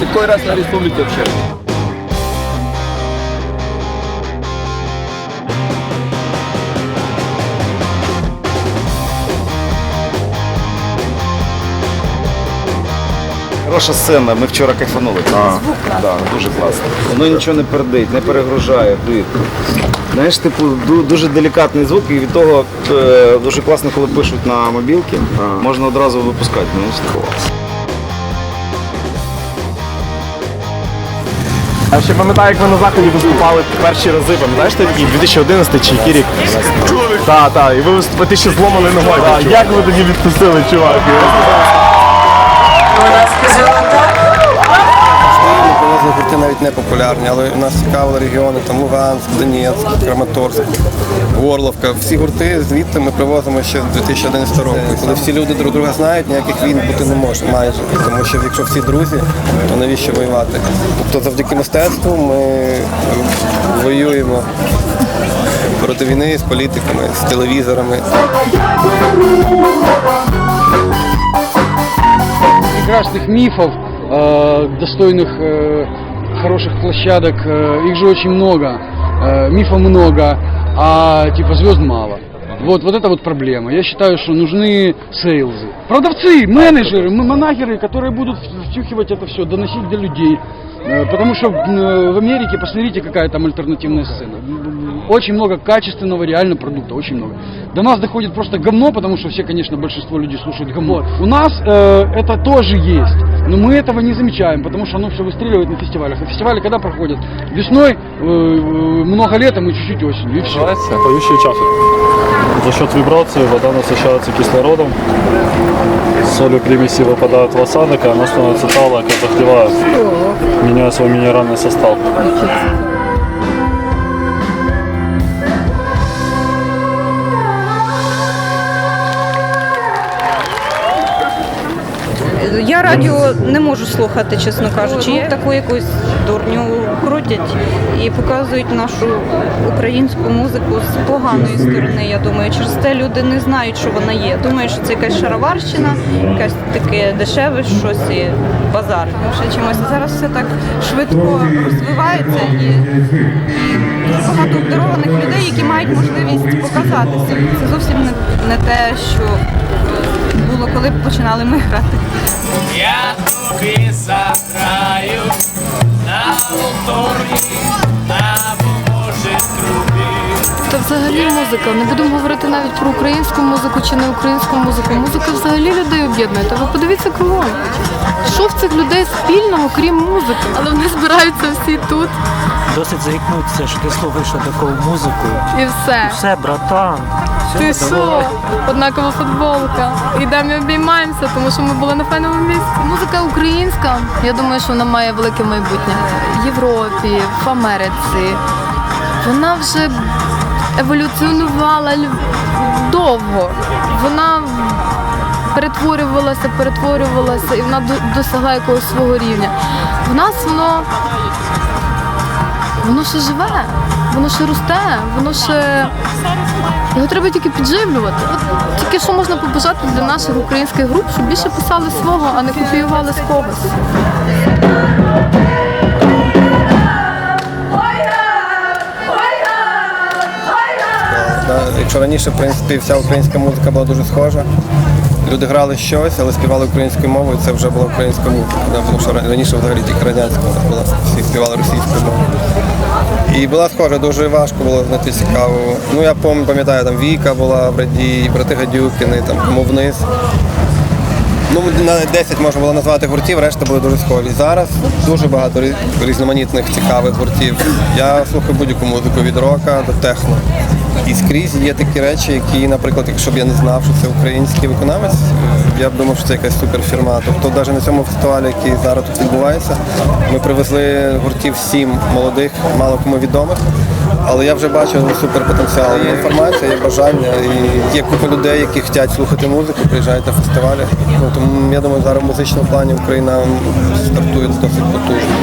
Такой раз на республике в червні. Хороша сцена, ми вчора кайфанули. Да, дуже класно. Воно нічого не пердить, не перегружає, дит. Знаєш, типу, ду- дуже делікатний звук, і від того е, дуже класно, коли пишуть на мобілки, можна одразу випускати. Знаєш, такого. А ще пам'ятаю, як ви на заході виступали перші рази, пам'ятаєш такий 2011 чи який рік? Так, так, і ви ти ще зломали ногою. Як ви тоді відпустили, чувак? Привозили гурти навіть не популярні, але нас цікавили регіони, там Луганськ, Донецьк, Краматорськ, Горловка. Всі гурти звідти ми привозимо ще з 2011 року. І коли всі люди друг друга знають, ніяких війн бути не може майже. Тому що якщо всі друзі, то навіщо воювати? Тобто завдяки мистецтву ми воюємо проти війни з політиками, з телевізорами. прекрасных мифов, э, достойных э, хороших площадок, э, их же очень много, э, мифов много, а типа звезд мало. Вот, вот это вот проблема. Я считаю, что нужны сейлзы. Продавцы, менеджеры, м- менеджеры, которые будут втюхивать это все, доносить до людей. Э, Потому что в Америке, посмотрите, какая там альтернативная сцена. Очень много качественного реально продукта, очень много. До нас доходит просто говно, потому что все, конечно, большинство людей слушают говно. У нас э, это тоже есть, но мы этого не замечаем, потому что оно все выстреливает на фестивалях. А фестивали когда проходят? Весной, э, э, много летом и чуть-чуть осенью, и все. Поющие чаши. За счет вибрации вода насыщается кислородом, соли примеси выпадают в осадок, и она становится талой, как захлевает, меняя свой минеральный состав. Я радіо не можу слухати, чесно кажучи. Ну, таку якусь дурню крутять і показують нашу українську музику з поганої сторони. Я думаю, через те люди не знають, що вона є. Думають, що це якась шароварщина, якась таке дешеве щось і базар. Ще чимось. Зараз все так швидко розвивається і, і багато обдарованих людей, які мають можливість показатися. Це зовсім не, не те, що було, коли починали ми грати. Я тобі заграю на повторі, або може трубі. Та взагалі музика. Не будемо говорити навіть про українську музику чи не українську музику. Музика взагалі людей об'єднує. Та ви подивіться кругом. Що в цих людей спільного, крім музики? Але вони збираються всі тут Досить заікнутися, що ти слухаєш таку музику. і все. Все, братан. Ти що? Однакова футболка. Ідемо і обіймаємося, тому що ми були на файному місці. Музика українська. Я думаю, що вона має велике майбутнє в Європі, в Америці. Вона вже еволюціонувала довго. Вона перетворювалася, перетворювалася, і вона до- досягла якогось свого рівня. В нас воно воно ще живе, воно ще росте, воно ще. Його треба тільки підживлювати. От тільки що можна побажати для наших українських груп, щоб більше писали свого, а не копіювали з когось. Якщо раніше, в принципі, вся українська музика була дуже схожа, люди грали щось, але співали українською мовою, це вже була українська музика. Тому що раніше взагалі тільки радянська була, всі співали російською мовою. І була схожа, дуже важко було знайти цікаву. Ну я пам'ятаю, там Віка була в Раді, брати Гадюкини, там кому вниз. Ну, на 10 можна було назвати гуртів, решта були дуже схожі. Зараз дуже багато рі- різноманітних цікавих гуртів. Я слухаю будь-яку музику від рока до техно. І скрізь є такі речі, які, наприклад, якщо б я не знав, що це український виконавець, я б думав, що це якась суперфірма. Тобто, навіть на цьому фестивалі, який зараз тут відбувається, ми привезли гуртів сім молодих, мало кому відомих. Але я вже бачу суперпотенціал. Є інформація, є бажання, і є купа людей, які хочуть слухати музику, приїжджають на фестивалі. Ну, тому я думаю, зараз в музичному плані Україна стартує досить потужно.